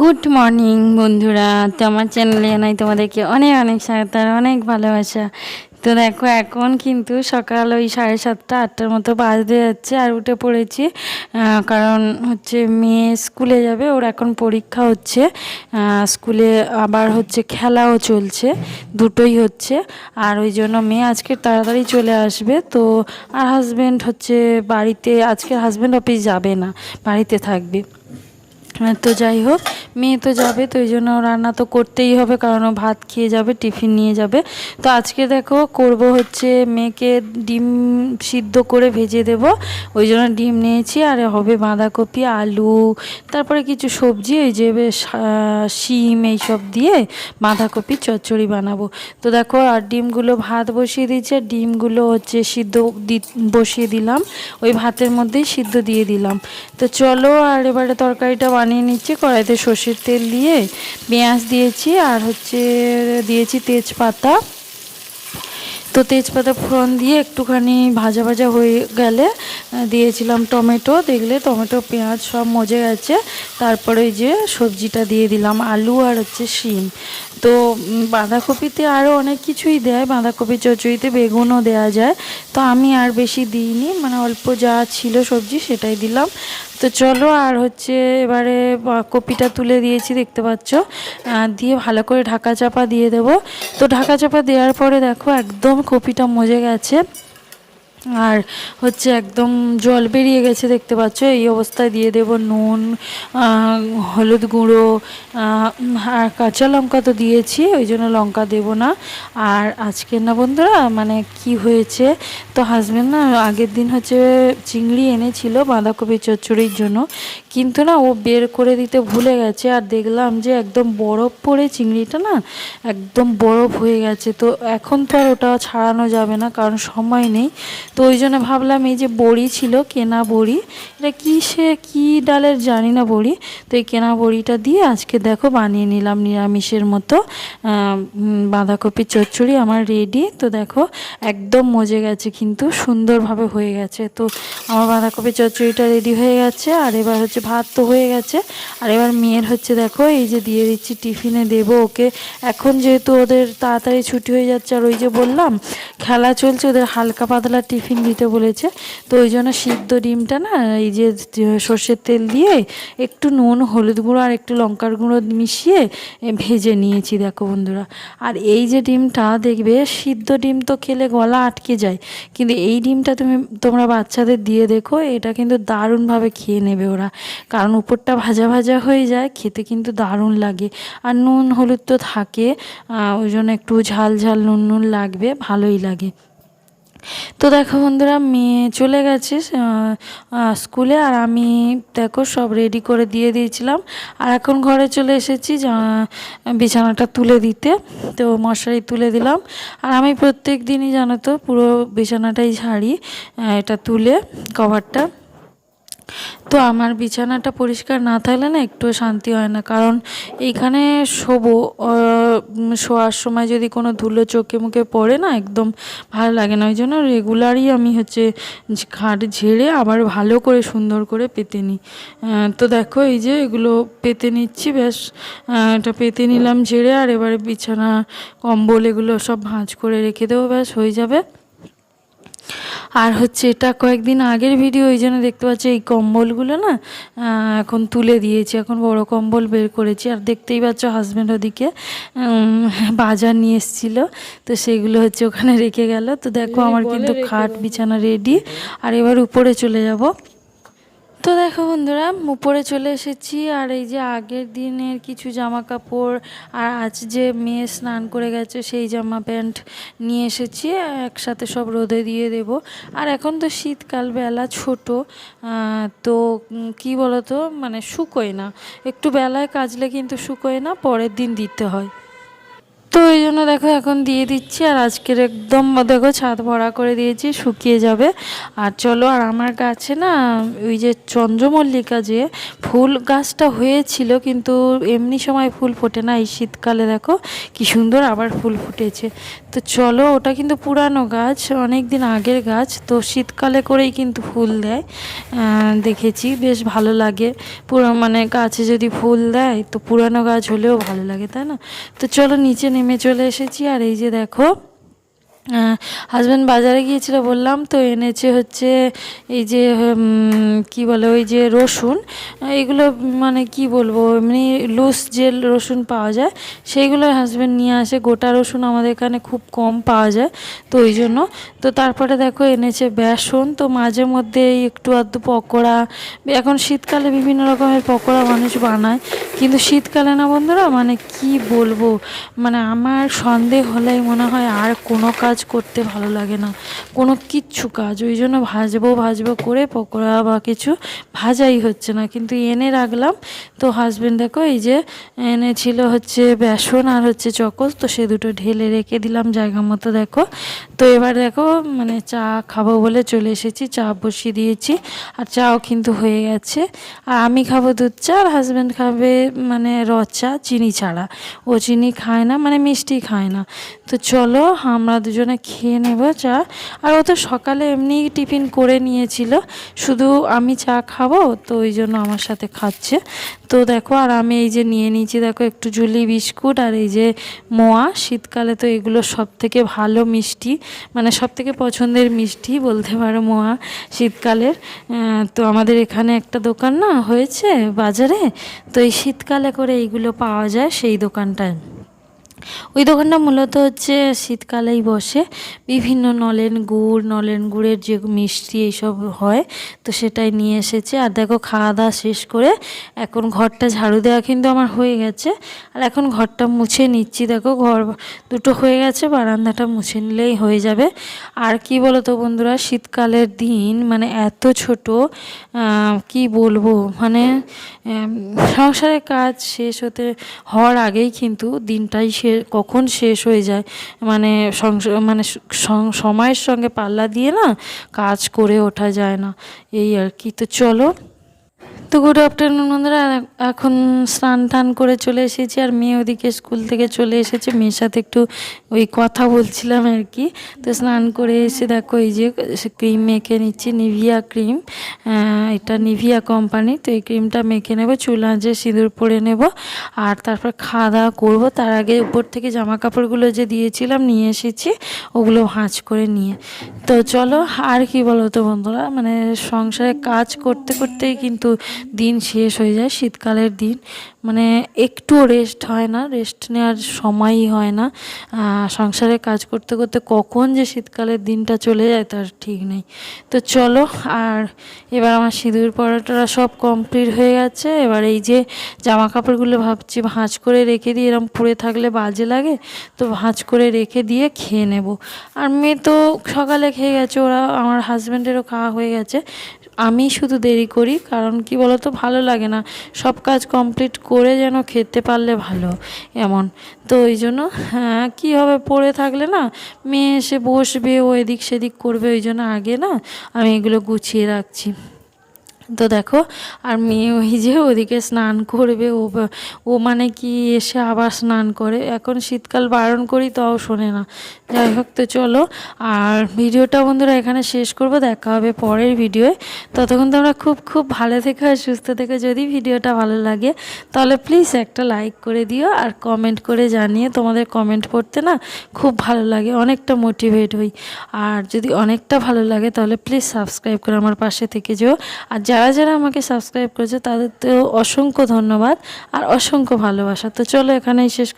Good morning বন্ধুরা। তো আমার চ্যানেলে জানাই তোমাদেরকে অনেক অনেক স্বাগত আর অনেক ভালোবাসা। তো দেখো, এখন কিন্তু সকাল ওই সাড়ে সাতটা, আটটার মতো বাজতে যাচ্ছে, আর উঠে পড়েছি কারণ হচ্ছে মেয়ে স্কুলে যাবে, ওর এখন পরীক্ষা হচ্ছে স্কুলে আবার হচ্ছে খেলাও চলছে, দুটোই হচ্ছে, আর ওই জন্য মেয়ে আজকে তাড়াতাড়ি চলে আসবে, তো আর হাজব্যান্ড হচ্ছে বাড়িতে, আজকে হাজব্যান্ড অফিস যাবে না, বাড়িতে থাকবে। তো যাই হোক, মেয়ে তো যাবে তো ওই জন্য রান্না তো করতেই হবে কারণ ও ভাত খেয়ে যাবে, টিফিন নিয়ে যাবে। তো আজকে দেখো করব হচ্ছে মেয়েকে ডিম সিদ্ধ করে ভেজে দেব, ওই জন্য ডিম নিয়েছি আর হবে বাঁধাকপি, আলু, তারপরে কিছু সবজি ওই যে শিম এইসব দিয়ে বাঁধাকপি চচ্চড়ি বানাবো। তো দেখো আর ডিমগুলো ভাত বসিয়ে দিয়েছি ডিমগুলো হচ্ছে সিদ্ধ বসিয়ে দিলাম, ওই ভাতের মধ্যেই সিদ্ধ দিয়ে দিলাম। তো চলো আর এবারে তরকারিটা বানিয়ে নিচ্ছি, কড়াইতে সর্ষের তেল দিয়ে পেঁয়াজ দিয়েছি আর হচ্ছে দিয়েছি তেজপাতা। তো তেজপাতা ফোড়ন দিয়ে একটুখানি ভাজা ভাজা হয়ে গেলে দিয়েছিলাম টমেটো। দেখলে টমেটো, পেঁয়াজ সব মজে গেছে। তারপরে যে সবজিটা দিয়ে দিলাম, আলু আর হচ্ছে শিম। তো বাঁধাকপিতে আরও অনেক কিছুই দেয়। বাঁধাকপি চচড়িতে বেগুনও দেওয়া যায়। তো আমি আর বেশি দিইনি মানে অল্প যা ছিল সবজি সেটাই দিলাম। তো চলো, আর হচ্ছে এবারে কপিটা তুলে দিয়েছি, দেখতে পাচ্ছ। দিয়ে ভালো করে ঢাকা চাপা দিয়ে দেব। তো ঢাকা চাপা দেওয়ার পরে দেখো, একদম কপিটা মজে গেছে। আর হচ্ছে একদম জল বেরিয়ে গেছে দেখতে পাচ্ছ, এই অবস্থায় দিয়ে দেব নুন হলুদ গুঁড়ো আর কাঁচা লঙ্কা তো দিয়েছি, ওই জন্য লঙ্কা দেব না। আর আজকে না বন্ধুরা মানে কি হয়েছে, তো হাজব্যান্ড না আগের দিন হচ্ছে চিংড়ি এনেছিল বাঁধাকপি চচ্চড়ির জন্য, কিন্তু না ও বের করে দিতে ভুলে গেছে, আর দেখলাম যে একদম বরফ পড়ে চিংড়িটা না, একদম বরফ হয়ে গেছে, তো এখন তো আর ওটা ছাড়ানো যাবে না, কারণ সময় নেই। তো ওই জন্য ভাবলাম এই যে বড়ি ছিল, কেনা বড়ি, এটা কী সে কী ডালের জানি না বড়ি, তো এই কেনা বড়িটা দিয়ে আজকে দেখো বানিয়ে নিলাম নিরামিষের মতো বাঁধাকপির চচ্চড়ি আমার রেডি তো দেখো একদম মজে গেছে কিন্তু, সুন্দরভাবে হয়ে গেছে, তো আমার বাঁধাকপির চচ্চড়িটা রেডি হয়ে গেছে, আর এবার হচ্ছে ভাত তো হয়ে গেছে, আর এবার মেয়ের হচ্ছে দেখো এই যে দিয়ে দিচ্ছি টিফিনে দেব ওকে, এখন যেহেতু ওদের তাড়াতাড়ি ছুটি হয়ে যাচ্ছে, আর ওই যে বললাম, খেলা চলছে, ওদের হালকা পাতলা টিফিন দিতে বলেছে। তো ওই জন্য সিদ্ধ ডিমটা না, এই যে সর্ষের তেল দিয়ে একটু নুন, হলুদ গুঁড়ো আর একটু লঙ্কার গুঁড়ো মিশিয়ে ভেজে নিয়েছি, দেখো বন্ধুরা। আর এই যে ডিমটা দেখবে, সিদ্ধ ডিম তো খেলে গলা আটকে যায়, কিন্তু এই ডিমটা তুমি, তোমরা বাচ্চাদের দিয়ে দেখো, এটা কিন্তু দারুণভাবে খেয়ে নেবে ওরা। কারণ উপরটা ভাজা ভাজা হয়ে যায়, খেতে কিন্তু দারুণ লাগে। আর নুন, হলুদ তো থাকে ওই জন্য একটু ঝাল ঝাল নুন নুন লাগবে, ভালোই লাগে। তো দেখো বন্ধুরা, মেয়ে চলে গেছে স্কুলে, আর আমি দেখো সব রেডি করে দিয়ে দিয়েছিলাম। আর এখন ঘরে চলে এসেছি বিছানাটা তুলে দিতে। তো মশারি তুলে দিলাম। আর আমি প্রত্যেক দিনই জানো তো, পুরো বিছানাটাই ঝাড়ি এটা তুলে কভারটা তো আমার বিছানাটা পরিষ্কার না থাকলে না একটু শান্তি হয় না। কারণ এইখানে শোবো শোয়ার সময় যদি কোনো ধুলো চোখে মুখে পড়ে না, একদম ভালো লাগে না। ওই জন্য রেগুলারই আমি হচ্ছে খাট ঝেড়ে আবার ভালো করে সুন্দর করে পেতে নিই। তো দেখো এই যে এগুলো পেতে নিচ্ছি বেশ এটা পেতে নিলাম ঝেড়ে, আর এবারে বিছানা, কম্বল এগুলো সব ভাঁজ করে রেখে দেবো, ব্যাস, হয়ে যাবে। আর হচ্ছে এটা কয়েকদিন আগের ভিডিও ওই জন্য দেখতে পাচ্ছি এই কম্বলগুলো না এখন তুলে দিয়েছি এখন বড় কম্বল বের করেছি। আর দেখতেই পাচ্ছ হাজব্যান্ড ওদিকে বাজার নিয়ে এসেছিল তো সেগুলো হচ্ছে ওখানে রেখে গেল। তো দেখো আমার কিন্তু খাট বিছানা রেডি আর এবার উপরে চলে যাব। তো দেখো বন্ধুরা উপরে চলে এসেছি আর এই যে আগের দিনের কিছু জামা কাপড় আর আজ যে মেয়ে স্নান করে গেছে সেই জামা প্যান্ট নিয়ে এসেছি, একসাথে সব রোদে দিয়ে দেব। আর এখন তো শীতকাল, বেলা ছোট তো কি বলতো মানে শুকোয় না। একটু বেলায় কাচলে কিন্তু শুকোয় না, পরের দিন দিতে হয়। তো এই জন্য দেখো এখন দিয়ে দিচ্ছি আর আজকের একদম দেখো ছাদ ভরা করে দিয়েছি, শুকিয়ে যাবে। আর চলো, আর আমার গাছে না ওই যে চন্দ্রমল্লিকা যে ফুল গাছটা হয়েছিল, কিন্তু এমনি সময় ফুল ফোটে না, এই শীতকালে দেখো কি সুন্দর আবার ফুল ফুটেছে। তো চলো, ওটা কিন্তু পুরানো গাছ অনেক দিন আগের গাছ, তো শীতকালে করেই কিন্তু ফুল দেয়। দেখেছি, বেশ ভালো লাগে। পুরো মানে গাছে যদি ফুল দেয়, তো পুরানো গাছ হলেও ভালো লাগে, তাই না? তো চলো, নিচে নেমে চলে এসেছি। আর এই যে দেখো হাজব্যান্ড বাজারে গিয়েছিল, বললাম তো এনেছে হচ্ছে এই যে কি বলে ওই যে রসুন এগুলো মানে কি বলব, এমনি লুজ যে রসুন পাওয়া যায়, সেইগুলো হাজব্যান্ড নিয়ে আসে, গোটা রসুন আমাদের এখানে খুব কম পাওয়া যায়, তো ওই জন্য, তো তারপরে দেখো এনেছে বেসন, তো মাঝে মধ্যে একটু আধটু পকোড়া, এখন শীতকালে বিভিন্ন রকমের পকোড়া মানুষ বানায়, কিন্তু শীতকালে না বন্ধুরা মানে কি বলব মানে আমার সন্দেহ হলেই মনে হয় আর কোনো কাজ করতে ভালো লাগে না। কোনো কিচ্ছু কাজ, ওই জন্য ভাজবো ভাজবো করে পকোড়া বা কিছু ভাজাই হচ্ছে না। কিন্তু এনে রাখলাম। তো হাজবেন্ড দেখো, এই যে এনেছিল হচ্ছে বেসন আর হচ্ছে চকস, তো সে দুটো ঢেলে রেখে দিলাম জায়গা মতো, দেখো। তো এবার দেখো মানে চা খাব বলে চলে এসেছি, চা বসিয়ে দিয়েছি, আর চাও কিন্তু হয়ে গেছে। আর আমি খাব দুধ চা, আর হাজব্যান্ড খাবে মানে র চা, চিনি ছাড়া। ও চিনি খায় না মানে মিষ্টি খায় না। তো চলো, আমরা দুজনে খেয়ে নেব চা। আর ও তো সকালে এমনি টিফিন করে নিয়েছিল। শুধু আমি চা খাব, তো ওই জন্য আমার সাথে খাচ্ছে। তো দেখো, আর আমি এই যে নিয়ে নিয়েছি, দেখো, একটু জুলি বিস্কুট আর এই যে মোয়া। শীতকালে তো এগুলো সব থেকে ভালো মিষ্টি মানে সব থেকে পছন্দের মিষ্টি বলতে পারো মোয়া শীতকালের। তো আমাদের এখানে একটা দোকান না হয়েছে বাজারে, তো এই শীতকালে করে এইগুলো পাওয়া যায় সেই দোকানটায়। ওই দোকানটা মূলত হচ্ছে শীতকালেই বসে। বিভিন্ন নলেন গুড়, নলেন গুড়ের যে মিষ্টি এইসব হয়, তো সেটাই নিয়ে এসেছে। আর দেখো খাওয়া দাওয়া শেষ করে এখন ঘরটা ঝাড়ু দেওয়া কিন্তু আমার হয়ে গেছে। আর এখন ঘরটা মুছে নিচ্ছি। দেখো ঘর দুটো হয়ে গেছে, বারান্দাটা মুছে নিলেই হয়ে যাবে। আর কি বলো তো বন্ধুরা, শীতকালের দিন মানে এত ছোট কি বলব? মানে সংসারের কাজ শেষ হতে হওয়ার আগেই কিন্তু দিনটাই সে কখন শেষ হয়ে যায় মানে মানে সময়ের সঙ্গে পাল্লা দিয়ে না কাজ করে ওঠা যায় না, এই আর কি। তো চলো তো গুড আফটারনুন বন্ধুরা। এখন স্নান টান করে চলে এসেছি আর মেয়ে ওদিকে স্কুল থেকে চলে এসেছে। মেয়ের সাথে একটু ওই কথা বলছিলাম আর কি। তো স্নান করে এসে দেখো এই যে ক্রিম মেখে নিচ্ছি নিভিয়া ক্রিম এটা নিভিয়া কোম্পানি তো এই ক্রিমটা মেখে নেব, চুল আঁচে সিঁদুর পরে নেব। আর তারপর খাওয়া দাওয়া করব। তার আগে উপর থেকে জামা কাপড়গুলো যে দিয়েছিলাম নিয়ে এসেছি, ওগুলো ভাঁজ করে নিয়ে। তো চলো, আর কি বলো তো বন্ধুরা? মানে সংসারে কাজ করতে করতেই কিন্তু দিন শেষ হয়ে যায়, শীতকালের দিন। মানে একটুও রেস্ট হয় না রেস্ট নেওয়ার সময়ই হয় না। সংসারে কাজ করতে করতে কখন যে শীতকালের দিনটা চলে যায় তার ঠিক নেই। তো চলো, আর এবার আমার সিঁদুর পরাটা সব কমপ্লিট হয়ে গেছে। এবার এই যে জামা কাপড়গুলো ভাবছি ভাঁজ করে রেখে দিই এরকম পরে থাকলে বাজে লাগে, তো ভাঁজ করে রেখে দিয়ে খেয়ে নেব। আর মেয়ে তো সকালে খেয়ে গেছে, ওরা, আমার হাজব্যান্ডেরও খাওয়া হয়ে গেছে। আমি শুধু দেরি করি, কারণ কি বলতো, ভালো লাগে না। সব কাজ কমপ্লিট করে যেন খেতে পারলে ভালো, এমন। তো ওই জন্য হ্যাঁ কী হবে, পড়ে থাকলে না, মেয়ে এসে বসবে, ও এদিক সেদিক করবে, ওই জন্য আগে না, আমি এগুলো গুছিয়ে রাখছি। তো দেখো, আর মেয়ে ওই যে ওদিকে স্নান করবে, ও ও মানে কি এসে আবার স্নান করে। এখন শীতকাল বারণ করি, তাও শোনে না। যাই হোক, তো চলো। আর ভিডিওটা বন্ধুরা এখানে শেষ করব, দেখা হবে পরের ভিডিওয়ে। ততক্ষণ তোমরা খুব খুব ভালো থেকে আর সুস্থ থেকে। যদি ভিডিওটা ভালো লাগে, তাহলে প্লিজ একটা লাইক করে দিও আর কমেন্ট করে জানিয়ে তোমাদের কমেন্ট পড়তে না খুব ভালো লাগে, অনেকটা মোটিভেট হই। আর যদি অনেকটা ভালো লাগে, তাহলে প্লিজ সাবস্ক্রাইব করে আমার পাশে থেকে যেও। আর যারা যারা আমাকে সাবস্ক্রাইব করেছে তাদের তো অসংখ্য ধন্যবাদ আর অসংখ্য ভালোবাসা। তো চলো এখানেই শেষ